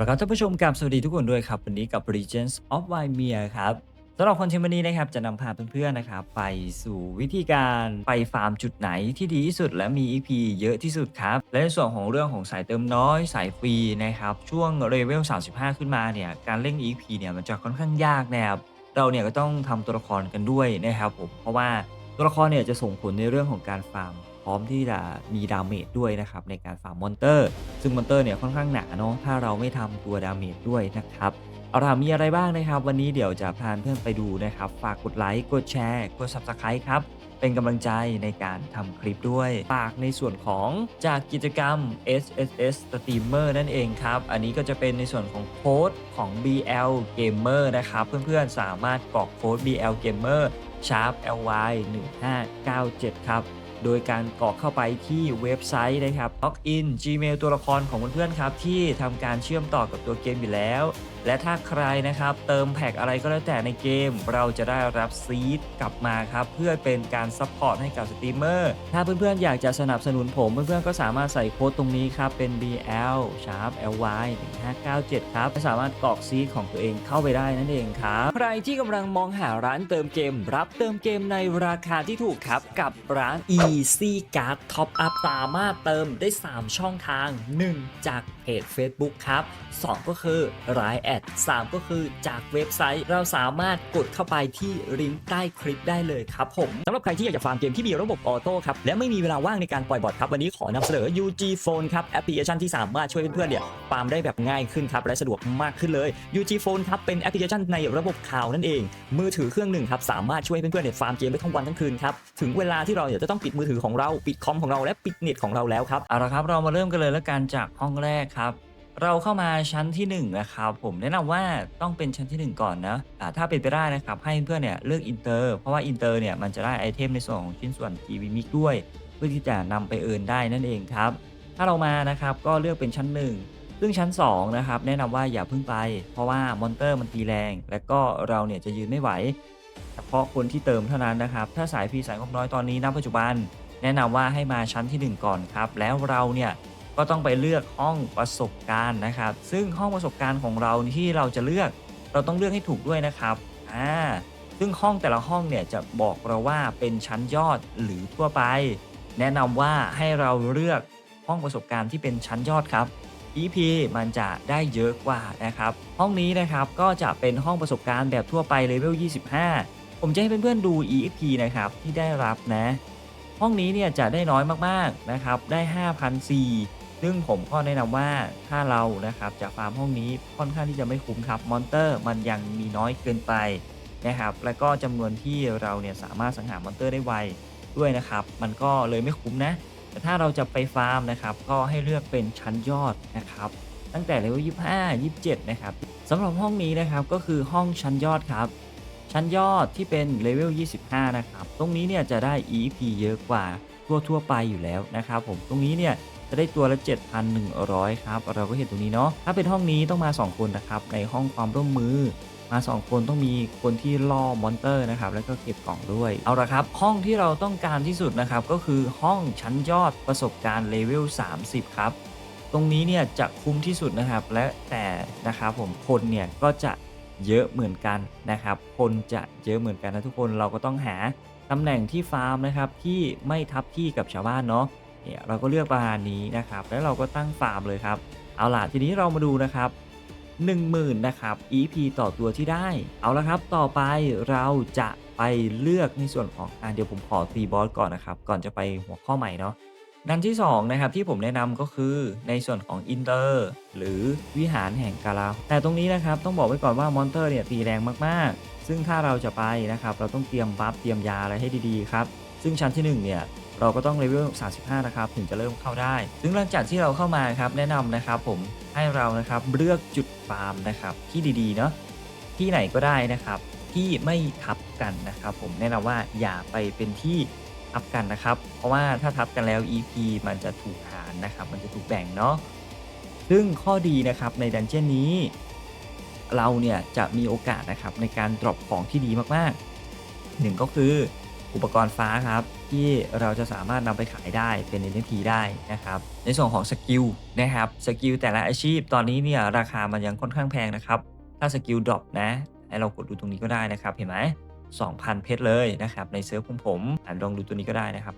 ละครับท่านผู้ชมกับสวัสดีทุกคนด้วยครับ วันนี้กับ Regions of w i m e r ครับสำหรับคอนเทนต์วันนี้นะครับ จะนำพาเพื่อนๆนะครับ ไปสู่วิธีการไปฟาร์มจุดไหนที่ดีที่สุดและมี EP เยอะที่สุดครับ และในส่วนของเรื่องของสายเติมน้อยสายฟรีนะครับ ช่วงเลเวล 35 ขึ้นมาเนี่ยการเล่น EP เนี่ยมันจะค่อนข้างยากนะครับเราเนี่ยก็ต้องทำตัวละครกันด้วยนะครับผมเพราะว่าตัวละครเนี่ยจะส่งผลในเรื่องของการฟาร์ม ร้อมที่จะมีดาเมจด้วยนะครับในการฟาร์มมอนเตอร์ ซึ่งมอนเตอร์เนี่ยค่อนข้างหนาเนาะถ้าเราไม่ทำตัวดาเมจด้วยนะครับเอาล่ะมีอะไรบ้างนะครับ วันนี้เดี๋ยวจะพาเพื่อนไปดูนะครับ ฝากกดไลค์กดแชร์ กด Subscribe ครับ เป็นกำลังใจในการทำคลิปด้วย ฝากในส่วนของจากกิจกรรม SSS Streamer นั่นเองครับ อันนี้ก็จะเป็นในส่วนของโค้ดของ BL Gamer นะครับ เพื่อนๆสามารถกรอกโค้ด BL Gamer Sharp LY 1597 ครับ โดยการกรอกเข้าไปที่เว็บไซต์นะครับล็อกอิน Gmail ตัวละครของเพื่อนๆครับ ที่ทำการเชื่อมต่อกับตัวเกมอยู่แล้ว และถ้าใครนะครับ เติมแพ็กอะไรก็แล้วแต่ในเกม เราจะได้รับซีดกลับมาครับ เพื่อเป็นการซัพพอร์ตให้กับสตรีมเมอร์ถ้าเพื่อนๆอยากจะสนับสนุนผมเพื่อนๆก็สามารถใส่โค้ดตรงนี้ครับ เป็น BL Sharp LY 1597ครับสามารถกรอกซีดของตัวเองเข้าไปได้นั่นเองครับใครที่กำลังมองหาร้านเติมเกม รับเติมเกมในราคาที่ถูกครับกับร้าน e Easy Card Top Up สามารถเติมได้ 3 ช่องทาง 1 จาก จ Facebook ครับ 2 ก็คือรายแอด3ก็คือจากเว็บไซต์ เราสามารถกดเข้าไปที่ลิงก์ใต้คลิปได้เลยครับผมสำหรับใครที่อยากจะฟาร์มเกมที่มีระบบออโต้ครับ และไม่มีเวลาว่างในการปล่อยบอทครับ วันนี้ขอนำเสนอ UG Phone ครับ แอปพลิเคชันที่สามารถช่วยเพื่อนๆเนี่ยฟาร์มได้แบบง่ายขึ้นครับ และสะดวกมากขึ้นเลย UG Phone ครับเป็นแอปพลิเคชันในระบบข่าวนั่นเอง มือถือเครื่องหนึ่งครับสามารถช่วยเพื่อนๆเนี่ยฟาร์มเกมได้ทั้งวันทั้งคืนครับถึงเวลาที่เราเนี่ยจะต้องปิดมือถือของเราปิดคอมของเราและปิดเน็ตของเราแล้วครับเอาละครับเรามาเริ่มกันเลยแล้วกันจากห้องแรกครับ เราเข้ามาชั้นที่1นะครับผมแนะนำว่าต้องเป็นชั้นทีหนึ่1 ก่อนนะอ่าถ้าเป็นไปได้นะครับให้เพื่อนเนี่ยเลือกอินเตอร์เพราะว่าอินเตอร์เนี่ยมันจะได้ไอเทมในส่วนของชิ้นส่วน TV Mix ด้วย เพื่อที่จะนำไปเอินได้นั่นเองครับ ถ้าเรามานะครับก็เลือกเป็นชั้น 1 ซึ่งชั้น2นะครับแนะนำว่าอย่าเพิ่งไป เพราะว่ามอนเตอร์มันตีแรง และก็เราเนี่ยจะยืนไม่ไหวเฉพาะคนที่เติมเท่านั้นนะครับ ถ้าสายฟรีสายงบน้อยตอนนี้ณปัจจุบัน แนะนำว่าให้มาชั้นที่ 1 ก่อนครับ แล้วเราเนี่ย ก็ต้องไปเลือกห้องประสบการณ์นะครับ ซึ่งห้องประสบการณ์ของเราที่เราจะเลือกเราต้องเลือกให้ถูกด้วยนะครับอ่าซึ่งห้องแต่ละห้องเนี่ยจะบอกเราว่าเป็นชั้นยอดหรือทั่วไป แนะนำว่าให้เราเลือกห้องประสบการณ์ที่เป็นชั้นยอดครับ EP มันจะได้เยอะกว่านะครับ ห้องนี้นะครับก็จะเป็นห้องประสบการณ์แบบทั่วไปเลเวล 25 ผมจะให้เพื่อนๆดู EP นะครับที่ได้รับนะ ห้องนี้เนี่ยจะได้น้อยมากๆนะครับ ได้5,004 ซึ่งผมก็แนะนำว่าถ้าเรานะครับจะฟาร์มห้องนี้ค่อนข้างที่จะไม่คุ้มครับมอนเตอร์มันยังมีน้อยเกินไปนะครับ แล้วก็จำนวนที่เราเนี่ยสามารถสังหารมอนเตอร์ได้ไวด้วยนะครับ มันก็เลยไม่คุ้มนะ แต่ถ้าเราจะไปฟาร์มนะครับ ก็ให้เลือกเป็นชั้นยอดนะครับ ตั้งแต่เลเวล25 27 นะครับสำหรับห้องนี้นะครับก็คือห้องชั้นยอดครับ ชั้นยอดที่เป็นเลเวล25 นะครับ ตรงนี้เนี่ยจะได้ EP เยอะกว่าทั่วทั่วไปอยู่แล้วนะครับ ผมตรงนี้เนี่ย จะได้ตัวละ 7,100 ครับ เราก็เห็นตรงนี้เนาะ ถ้าเป็นห้องนี้ต้องมา 2 คนนะครับ ในห้องความร่วมมือมา 2 คนต้องมีคนที่ล่อมอนเตอร์นะครับ แล้วก็เก็บกล่องด้วย เอาละครับ ห้องที่เราต้องการที่สุดนะครับ ก็คือห้องชั้นยอดประสบการณ์เลเวล 30 ครับ ตรงนี้เนี่ยจะคุ้มที่สุดนะครับ และแต่นะครับผมคนเนี่ยก็จะเยอะเหมือนกันนะครับ คนจะเยอะเหมือนกันนะทุกคน เราก็ต้องหาตำแหน่งที่ฟาร์มนะครับที่ไม่ทับที่กับชาวบ้านเนาะ เนี่ยเราก็เลือกประมาณนี้นะครับ แล้วเราก็ตั้งฟาร์มเลยครับ เอาล่ะทีนี้เรามาดูนะครับ10,000นะครับ EP ต่อตัวที่ได้ เอาละครับต่อไปเราจะไปเลือกในส่วนของอะเดี๋ยวผมขอตีบอสก่อนนะครับ ก่อนจะไปหัวข้อใหม่เนาะดันที่2นะครับที่ผมแนะนำก็คือในส่วนของอินเตอร์หรือวิหารแห่งกาลาแต่ตรงนี้นะครับต้องบอกไว้ก่อนว่ามอนเตอร์เนี่ยตีแรงมากๆ ซึ่งถ้าเราจะไปนะครับ เราต้องเตรียมบัฟเตรียมยาอะไรให้ดีๆครับ ซึ่งชั้นที่1เนี่ย เราก็ต้องเลเวล 35 นะครับ ถึงจะเริ่มเข้าได้ ซึ่งหลังจากที่เราเข้ามาครับแนะนำนะครับผมให้เรานะครับเลือกจุดฟาร์มนะครับที่ดีๆเนาะที่ไหนก็ได้นะครับที่ไม่ทับกันนะครับ ผมแนะนำว่าอย่าไปเป็นที่ทับกันนะครับ เพราะว่าถ้าทับกันแล้ว EP มันจะถูกหารนะครับ มันจะถูกแบ่งเนาะซึ่งข้อดีนะครับในดันเจี้ยนนี้ เราเนี่ยจะมีโอกาสนะครับในการดรอปของที่ดีมากๆหนึ่งก็คือ อุปกรณ์ฟ้าครับ ที่เราจะสามารถนำไปขายได้เป็น NFT ได้นะครับ ในส่วนของสกิลนะครับสกิลแต่ละอาชีพตอนนี้เนี่ยราคามันยังค่อนข้างแพงนะครับ ถ้าสกิลดรอปนะให้เรากดดูตรงนี้ก็ได้นะครับ เห็นไหม2,000 เพชรเลยนะครับ ในเซิร์ฟของผมอ่านลองดูตัวนี้ก็ได้นะครับ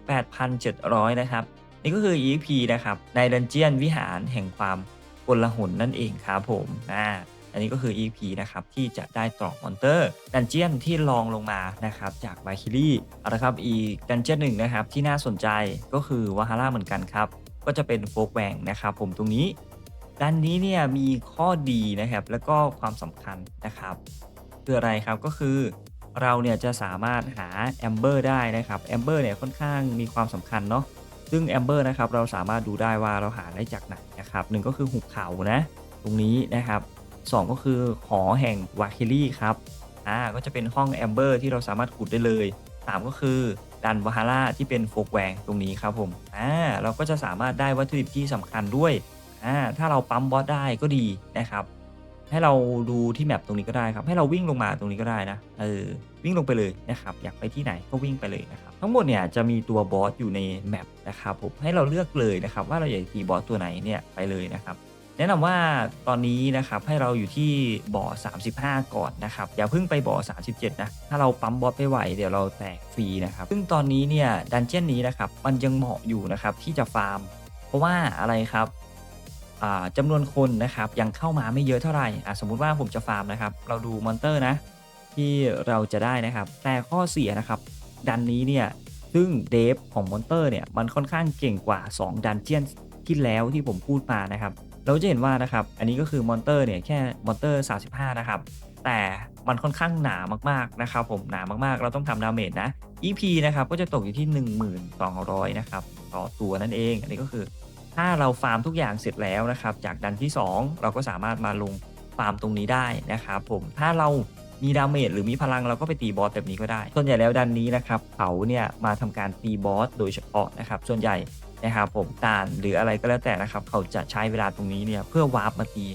8,700 นะครับ นี่ก็คือ EP นะครับ ในดันเจียนวิหารแห่งความกลหนนั่นเองครับผมอ่า อันนี้ก็คือ EP นะครับที่จะได้ตรอกมอนเตอร์ดันเจียนที่ลองลงมานะครับจากไวคิลี่เอาละครับอีกดันเจียนหนึ่งนะครับที่น่าสนใจก็คือวาฮาร่าเหมือนกันครับก็จะเป็นโฟกแวงนะครับผมตรงนี้ด้านนี้เนี่ยมีข้อดีนะครับแล้วก็ความสำคัญนะครับคืออะไรครับก็คือเราเนี่ยจะสามารถหาแอมเบอร์ได้นะครับแอมเบอร์เนี่ยค่อนข้างมีความสำคัญเนาะซึ่งแอมเบอร์นะครับเราสามารถดูได้ว่าเราหาได้จากไหนนะครับหนึ่งก็คือหุบเขานะ ตรงนี้นะครับ สองก็คือหอแห่งวาคิลี่ครับอ่าก็จะเป็นห้องแอมเบอร์ที่เราสามารถขุดได้เลยสามก็คือดันวาฮาร่าที่เป็นโฟกแวงตรงนี้ครับผมอ่าเราก็จะสามารถได้วัตถุดิบที่สำคัญด้วยอ่าถ้าเราปั๊มบอสได้ก็ดีนะครับ ให้เราดูที่แมปตรงนี้ก็ได้ครับ ให้เราวิ่งลงมาตรงนี้ก็ได้นะเออวิ่งลงไปเลยนะครับ อยากไปที่ไหนก็วิ่งไปเลยนะครับ ทั้งหมดเนี่ยจะมีตัวบอสอยู่ในแมปนะครับผมให้เราเลือกเลยนะครับ ว่าเราอยากตีบอสตัวไหนเนี่ยไปเลยนะครับ แนะนำว่าตอนนี้นะครับให้เราอยู่ที่บ่อ 35 ก่อนนะครับอย่าเพิ่งไปบ่อ 37 นะ ถ้าเราปั๊มบอสไปไหวเดี๋ยวเราแตกฟรีนะครับซึ่งตอนนี้เนี่ยดันเจี้ยนนี้นะครับมันยังเหมาะอยู่นะครับที่จะฟาร์ม เพราะว่าอะไรครับอ่าจำนวนคนนะครับยังเข้ามาไม่เยอะเท่าไหร่สมมุติว่าผมจะฟาร์มนะครับเราดูมอนเตอร์นะที่เราจะได้นะครับ แต่ข้อเสียนะครับ ดันนี้เนี่ยซึ่งเดฟของมอนเตอร์เนี่ยมันค่อนข้างเก่งกว่า 2 ดันเจียนที่แล้วที่ผมพูดมานะครับ เราจะเห็นว่านะครับ อันนี้ก็คือมอนเตอร์เนี่ยแค่มอนเตอร์ 35 นะครับ แต่มันค่อนข้างหนามากๆนะครับผมหนามากๆ เราต้องทำดาเมจนะ EP นะครับก็จะตกอยู่ที่ 1200 นะครับต่อตัวนั่นเอง อันนี้ก็คือ ถ้าเราฟาร์มทุกอย่างเสร็จแล้วนะครับ จากดันที่ 2 เราก็สามารถมาลงฟาร์มตรงนี้ได้นะครับผมถ้าเรามีดาเมจหรือมีพลังเราก็ไปตีบอสแบบนี้ก็ได้ ส่วนใหญ่แล้วดันนี้นะครับเขาเนี่ยมาทำการตีบอสโดยเฉพาะนะครับ ส่วนใหญ่ นะครับผมตานหรืออะไรก็แล้วแต่นะครับ เขาจะใช้เวลาตรงนี้เนี่ยเพื่อวาร์ปมาตี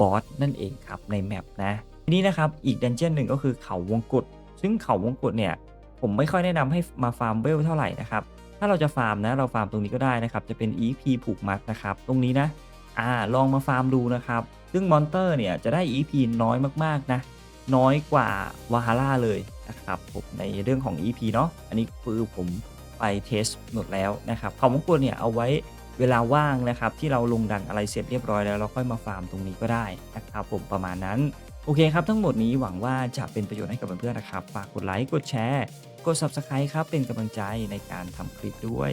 บอสนั่นเองครับในแมปนะทีนี้นะครับอีกดันเจี้ยนหนึ่งก็คือเขาวงกตซึ่งเขาวงกตเนี่ยผมไม่ค่อยแนะนำให้มาฟาร์มเวลเท่าไหร่นะครับถ้าเราจะฟาร์มนะเราฟาร์มตรงนี้ก็ได้นะครับจะเป็น EP ผูกมัดนะครับตรงนี้นะอ่าลองมาฟาร์มดูนะครับซึ่งมอนเตอร์เนี่ยจะได้ EP น้อยมากๆนะน้อยกว่าวาฮาร่าเลยนะครับผมในเรื่องของ EP เนาะอันนี้คือผม ไปเทสหมดแล้วนะครับเขามงกุฎเนี่ยเอาไว้เวลาว่างนะครับที่เราลงดันอะไรเสร็จเรียบร้อยแล้วเราค่อยมาฟาร์มตรงนี้ก็ได้นะครับผมประมาณนั้น โอเคครับทั้งหมดนี้หวังว่าจะเป็นประโยชน์ให้กับเพื่อนๆนะครับฝากกดไลค์กดแชร์ กด Subscribe ครับเป็นกำลังใจในการทำคลิปด้วย